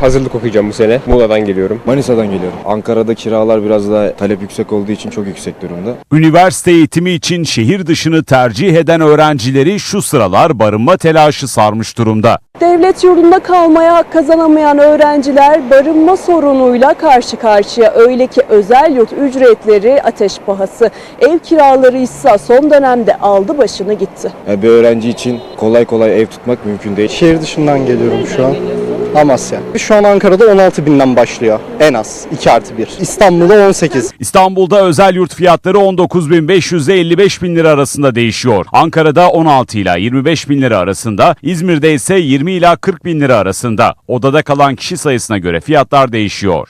Hazırlık okuyacağım bu sene. Muğla'dan geliyorum. Manisa'dan geliyorum. Ankara'da kiralar biraz daha talep yüksek olduğu için çok yüksek durumda. Üniversite eğitimi için şehir dışını tercih eden öğrencileri şu sıralar barınma telaşı sarmış durumda. Devlet yurdunda kalmaya hak kazanamayan öğrenciler barınma sorunuyla karşı karşıya. Öyle ki özel yurt ücretleri ateş pahası. Ev kiraları ise son dönemde aldı başını gitti. Yani bir öğrenci için kolay kolay ev tutmak mümkün değil. Şehir dışından geliyorum şu an. Amasya. Şu an Ankara'da 16 binden başlıyor en az 2 artı 1. İstanbul'da 18. İstanbul'da özel yurt fiyatları 19.500 ile 55 bin lira arasında değişiyor. Ankara'da 16 ila 25 bin lira arasında, İzmir'de ise 20 ila 40 bin lira arasında. Odada kalan kişi sayısına göre fiyatlar değişiyor.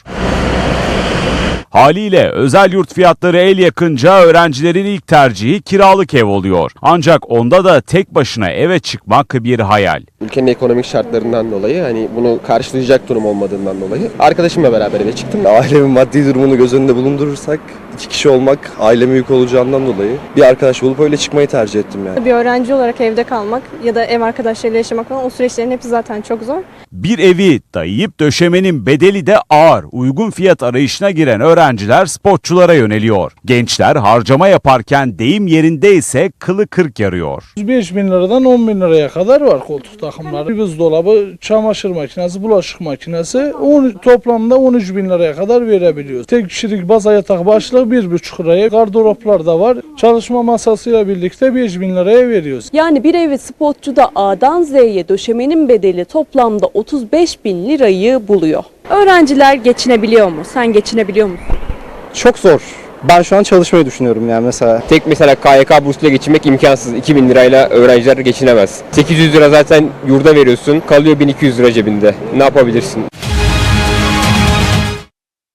Haliyle özel yurt fiyatları el yakınca öğrencilerin ilk tercihi kiralık ev oluyor. Ancak onda da tek başına eve çıkmak bir hayal. Ülkenin ekonomik şartlarından dolayı hani bunu karşılayacak durum olmadığından dolayı arkadaşımla beraber eve çıktım. Ailemin maddi durumunu göz önünde bulundurursak iki kişi olmak aileme yük olacağından dolayı bir arkadaş bulup öyle çıkmayı tercih ettim yani. Bir öğrenci olarak evde kalmak ya da ev arkadaşlarıyla yaşamak falan o süreçlerin hepsi zaten çok zor. Bir evi dayayıp döşemenin bedeli de ağır. Uygun fiyat arayışına giren öğrenciler spotçulara yöneliyor. Gençler harcama yaparken deyim yerinde ise kılı kırk yarıyor. 5 bin liradan 10 bin liraya kadar var koltuk takımları. Bir buzdolabı, çamaşır makinesi, bulaşık makinesi on, toplamda 13 bin liraya kadar verebiliyoruz. Tek kişilik baza yatak başlığı 1,5 liraya. Gardıroplar da var. Çalışma masasıyla birlikte 5 bin liraya veriyoruz. Yani bir evi spotçuda A'dan Z'ye döşemenin bedeli toplamda 35 bin lirayı buluyor. Öğrenciler geçinebiliyor mu? Sen geçinebiliyor musun? Çok zor. Ben şu an çalışmayı düşünüyorum yani mesela. Tek mesela KYK bursuyla geçinmek imkansız. 2000 lirayla öğrenciler geçinemez. 800 lira zaten yurda veriyorsun. Kalıyor 1200 lira cebinde. Ne yapabilirsin?